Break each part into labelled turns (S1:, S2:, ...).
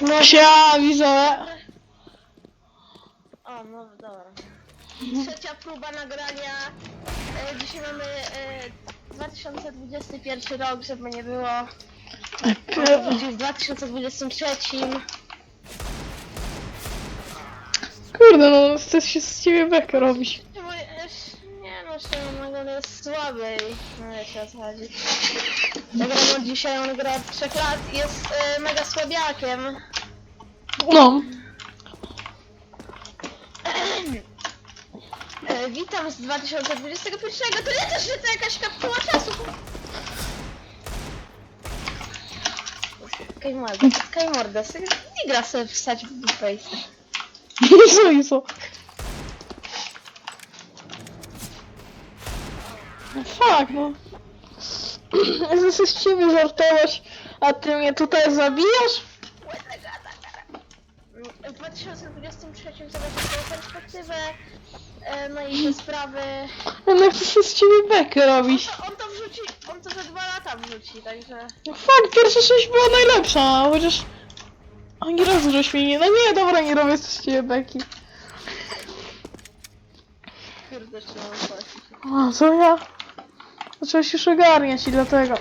S1: No,
S2: Siema, widzowie.
S1: o, no dobra. Trzecia próba nagrania. E, dzisiaj mamy e, 2021 rok, żeby nie było. Będzie w 2023.
S2: Kurde, no chce się z ciebie bekę robić.
S1: No bo jest, nie no, Szymon jest słaby no wiecie o co chodzi. Od dzisiaj, on gra od 3 lat i jest e, mega słabiakiem.
S2: No.
S1: E, witam z 2021. To nie też, że to jakaś kapsuła czasu. Kaj morda, kaj morda, sobie nie gra sobie wstać w dupę. i se-
S2: fuck, no. Ja chcę z ciebie żartować, a ty mnie tutaj zabijasz?
S1: W 2023 zobaczymy swoją perspektywę, e, no i te sprawy.
S2: Ja chcę się z ciebie bekę robić.
S1: On to, on to wrzuci, on to za dwa lata wrzuci, także...
S2: No fuck, pierwsza część była najlepsza, chociaż... Ani razu żeś mi nie... No nie, dobra, nie robię z ciebie beki.
S1: Kurde, mam coś.
S2: A, co ja? Zacząłeś już ogarniać i dlatego.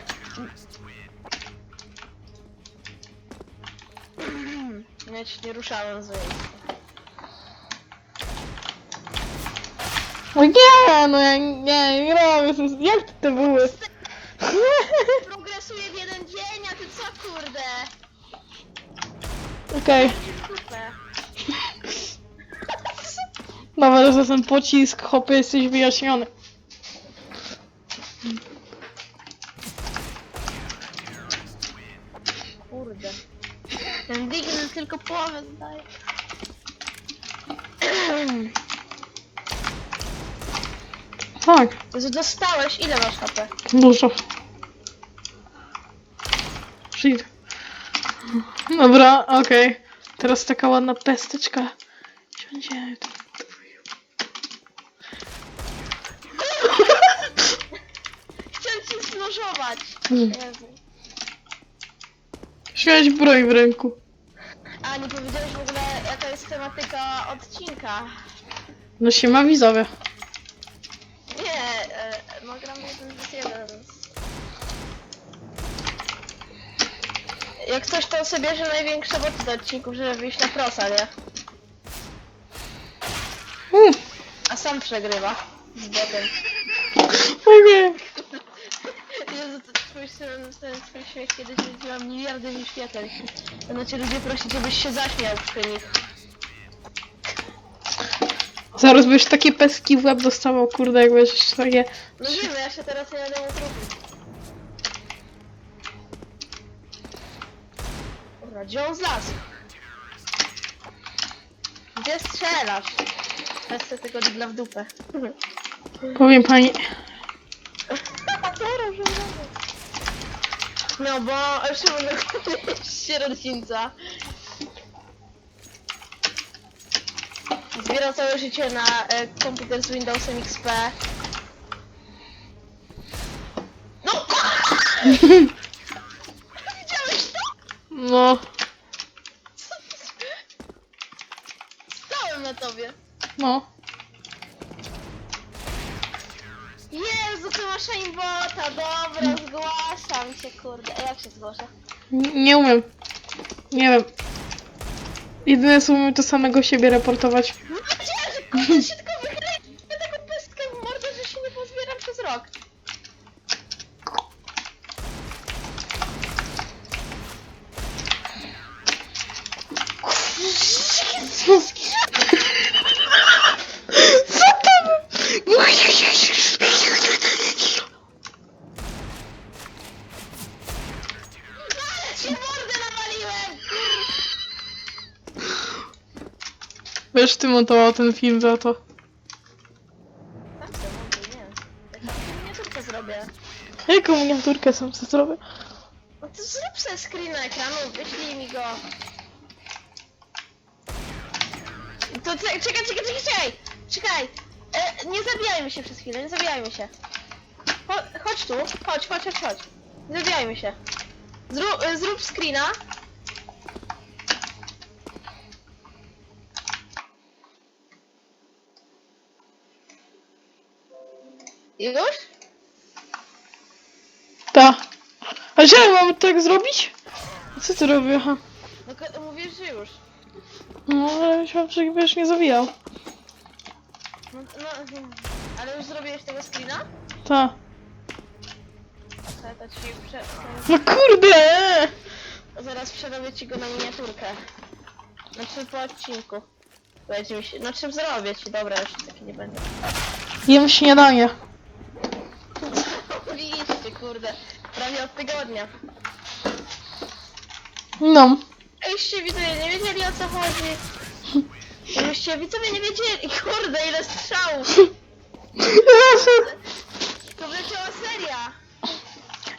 S1: Ja ci nie ruszałem z.
S2: No nie, no ja nie, nie robię, to jak to były?
S1: Progresuje w jeden dzień, a ty co kurde?
S2: Okej,
S1: Super.
S2: dobra, za ten pocisk, hopy, jesteś wyjaśniony.
S1: Kurde. Ten Diggle tylko połowę zdaje.
S2: Tak,
S1: dostałeś, ile masz HP?
S2: dużo. Shit. Dobra, okej. Teraz taka ładna pesteczka. Siądzie.
S1: Chciałem cię znożować.
S2: Mm.
S1: Jezu.
S2: Śmiałeś broń w ręku.
S1: A nie powiedziałeś w ogóle jaka jest tematyka odcinka.
S2: No się ma widzowie.
S1: Nie, e, no gram jeden z jeden. Jak coś to sobie bierze największe boty do odcinków, żeby wyjść na prosa, nie?
S2: Mm,
S1: A sam przegrywa z botem. Jezu, to twój, ten twój śmiech kiedyś widziałam miliardy wyświetleń. Będą cię ludzie prosić, żebyś się zaśmiał przy nich.
S2: Zaraz byś takie peski w łeb dostawał, kurde, jak będziesz takie...
S1: No wiem, ja się teraz nie będę mógł robić. Dobra, gdzie on zlazł? Gdzie strzelasz? Wezmę tego digla w dupę.
S2: Powiem pani...
S1: Że No bo Szymon jest sierocińca. Zbierał całe życie na e, komputer z Windowsem XP. No! Widziałeś to?
S2: No...
S1: Stałem na tobie.
S2: No.
S1: Jezu, ty masz aimbota, dobra, zgłaszam się, kurde. A jak się zgłoszę?
S2: N- Nie umiem. Nie wiem. Jedyne co umiem to samego siebie reportować.
S1: No wiedziałem, że kurde się tylko wychyli taką pestkę w mordę, że się nie pozbieram przez rok.
S2: Co to?
S1: Ale ci mordę nawaliłem!
S2: Wiesz, ty montował ten film za to.
S1: Tak, to może nie. Ja ci miniaturkę zrobię.
S2: Jaką miniaturkę sam sobie zrobię?
S1: No to zrób sobie screen ekranu, wyślij mi go. To czekaj, czekaj, czekaj, czekaj, czekaj! Czekaj! E, nie zabijajmy się przez chwilę, nie zabijajmy się. Cho chodź tu, chodź, chodź, chodź, chodź. Nie zabijajmy się. Zrób, e, zrób screena. Już?
S2: Ta. A że mam tak zrobić? Co ty robię? Aha.
S1: No ko- mówisz, że już.
S2: No, ale myślałem, że będziesz nie zawijał.
S1: No, no, ale już zrobiłeś tego screena?
S2: Ta.
S1: To, to ci prze...
S2: No kurde!
S1: to zaraz przerobię ci go na miniaturkę. Znaczy po odcinku. Będzie mi się... Znaczy zrobię ci, dobra, już taki nie będę.
S2: Jem śniadanie.
S1: Liście, kurde. Prawie od tygodnia.
S2: No.
S1: Ejście widzowie nie wiedzieli o co chodzi. Jakbyście widzowie nie wiedzieli, kurde ile strzałów. To wleciała seria.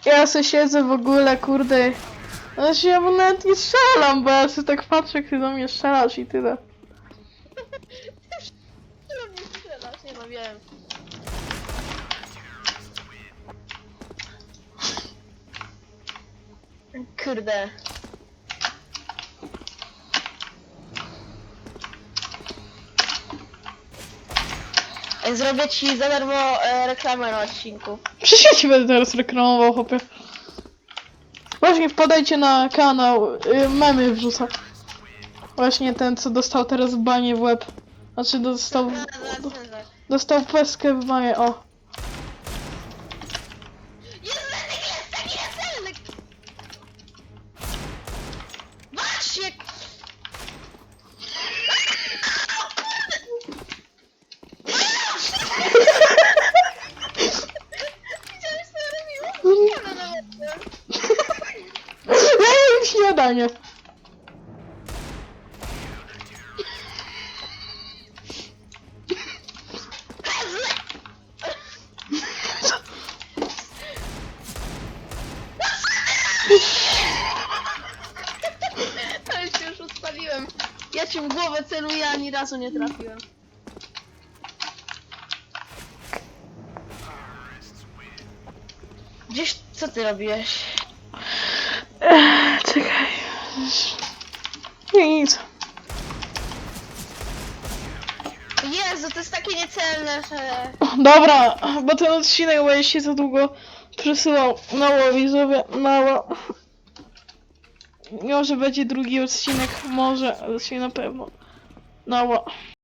S2: Ja se siedzę w ogóle, kurde. Znaczy ja bo nawet nie strzelam, bo ja sobie tak patrzę, jak ty do mnie strzelasz i tyle.
S1: Kurde. Zrobię ci za darmo e, reklamę na odcinku.
S2: Przecież ja ci będę teraz reklamował, chłopie. Właśnie wpadajcie na kanał, y, memy wrzuca. Właśnie ten, co dostał teraz banie w łeb. Znaczy dostał, dostał peskę w banie, o.
S1: Jest Zenek, jest taki jest Zenek! Właśnie! Widziałeś co robiło? Ale nawet nie.
S2: Ja śniadanie.
S1: Ale się już ustawiłem. Ja ci w głowę celuję, ani razu nie trafiłem. Gdzieś, co ty robiłeś?
S2: Ech, czekaj.
S1: To jest takie niecelne, że...
S2: Dobra, bo ten odcinek będzie się za długo przesyłał. Mało widzowie, mało. Może będzie drugi odcinek, może, ale się na pewno. Mało.